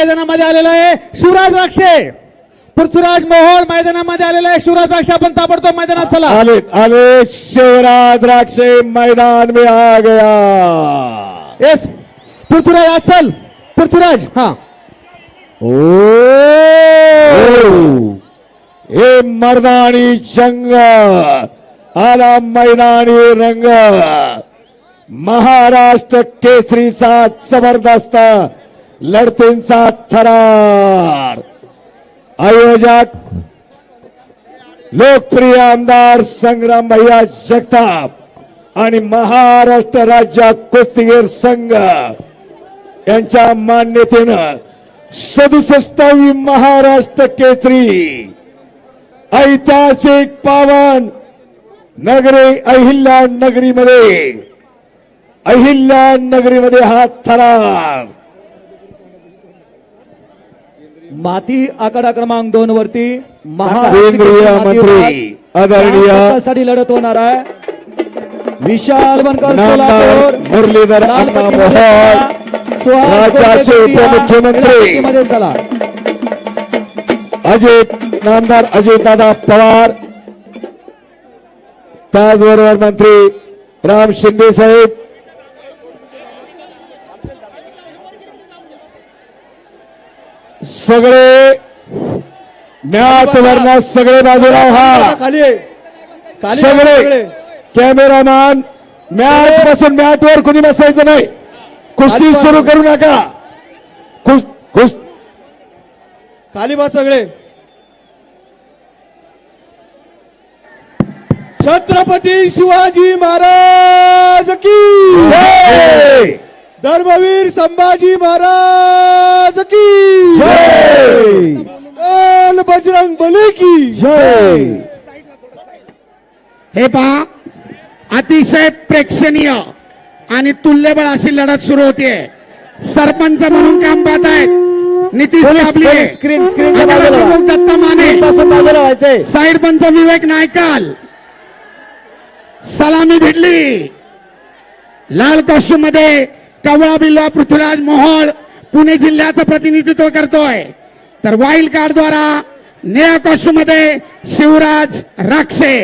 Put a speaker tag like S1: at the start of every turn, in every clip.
S1: मैदानामध्ये आलेला आहे शिवराज राक्षे. पृथ्वीराज मोहोळ मैदानामध्ये आलेला आहे. शिवराज राक्षे आपण ताबडतोब मैदानात चला.
S2: आले आले शिवराज राक्षे मैदान में आ गया.
S1: येस पृथ्वीराज आज चल. पृथ्वीराज हा.
S2: ओ. हे मर्दानी जंग आला मैदानी रंग. महाराष्ट्र केसरीचा जबरदस्त लढतींचा थरार. आयोजक लोकप्रिय आमदार संग्राम भैया जगताप आणि महाराष्ट्र राज्य कुस्तीगीर संघ यांच्या मान्यतेनं सदुसष्टावी महाराष्ट्र केसरी ऐतिहासिक पावन नगरी अहिल्या नगरीमध्ये अहिल्या नगरीमध्ये हा थरार.
S3: माती आकडा क्रमांक दोन वरती
S2: केंद्रीय मंत्री
S3: आदरणीयसाठी लढत होणार आहे. विशाल बनकर सोलापूर.
S2: मुरलीधर अण्णा उपमुख्यमंत्री.
S3: लढतीमध्ये चला.
S2: अजित नामदार अजित दादा पवार. त्याचबरोबर मंत्री राम शिंदे साहेब. सगळे ज्ञात वर्णात सगळे
S1: खाली खाली
S2: सगळे कॅमेरामॅन मॅट बसून मॅट वर कुणी बसायचं नाही. कुस्ती सुरू करू नका. कुस कुस
S1: खाली बस सगळे. छत्रपती शिवाजी महाराज की! धर्मवीर संभाजी महाराज की
S2: जय!
S1: बजरंग बली की
S2: जय!
S4: हे पहा अतिशय प्रेक्षणीय आणि तुल्यबळ अशी लढत सुरू होतीये. सरपंच म्हणून काम पाहत आहेत नितीश
S3: पोलीस, स्क्रीन-.
S4: प्रमुख दत्ता माने. साईड पंच विवेक नायकाल. सलामी भिडली लाल कॉस्ट्यूममध्ये कवळा बिल्वा पृथ्वीराज मोहोळ पुणे जिल्ह्याचं प्रतिनिधित्व करतोय. तर वाईल्ड कार्ड द्वारा निळ्या कॉस्ट्यूममध्ये शिवराज राक्षे.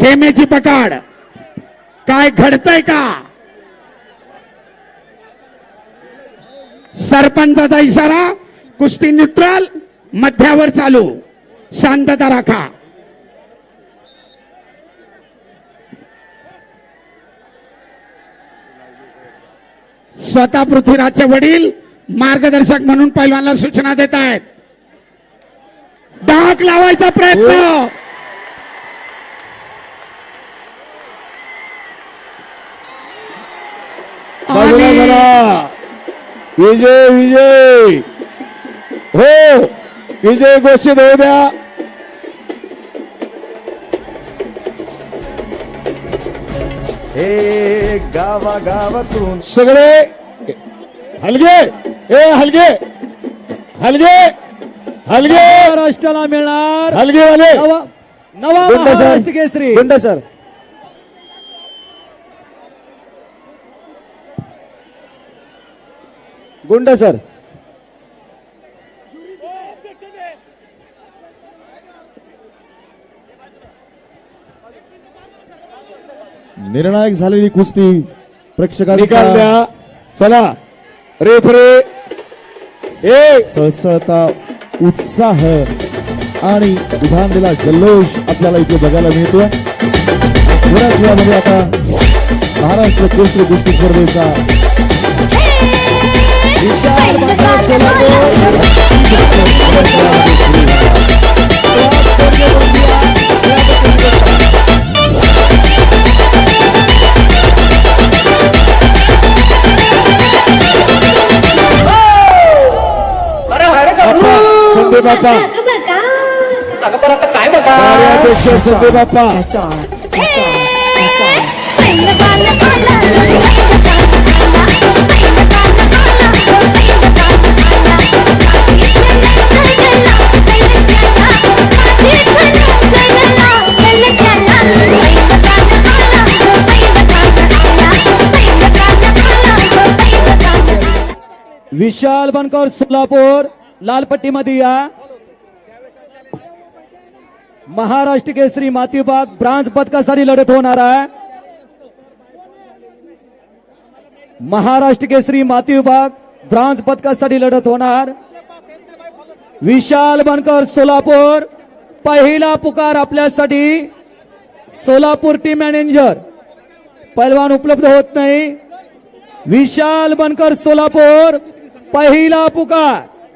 S4: खेमेची पकड. काय घडतंय का? सरपंचाचा इशारा कुस्ती न्यूट्रल मध्यावर चालू. शांतता राखा. स्वतः पृथ्वीराजचे वडील मार्गदर्शक म्हणून पैलवानला सूचना देत आहेत. डाक लावायचा प्रयत्न.
S2: करा. विजय विजय. हो विजय घोषित होऊ द्या.
S5: हे गावागावातून
S2: सगळे हलगे! ए हलगे! हलगे! हलगे!
S3: महाराष्ट्राला मिळणार
S2: हलगे वाले
S3: नवा नवा
S2: गुंड सर.
S3: महाराष्ट्र केसरी.
S2: गुंड सर! गुंड सर!
S6: निर्णायक झालेली कुस्ती
S2: निकाल
S6: प्रेक्षकांचा
S2: द्या. चला.
S6: सळसळता उत्साह आणि उभारलेला जल्लोष आपल्याला इथे बघायला मिळतोय. थोड्याच वेळामध्ये आता महाराष्ट्र केसरी कुस्ती स्पर्धेचा.
S3: विशाल
S2: बाप्पा. बापा पण आता
S7: संदे
S3: विशाल बनकर सोलापुर. लालपट्टीमध्ये या. महाराष्ट्र केसरी माती विभाग ब्रांज पदकासाठी लढत होणार आहे. महाराष्ट्र केसरी माती विभाग ब्रांज पदकासाठी लढत होणार. विशाल बनकर सोलापूर. पहिला पुकार आपल्यासाठी सोलापूर टीम मॅनेजर पैलवान उपलब्ध होत नाही. विशाल बनकर सोलापूर. पहिला पुकार.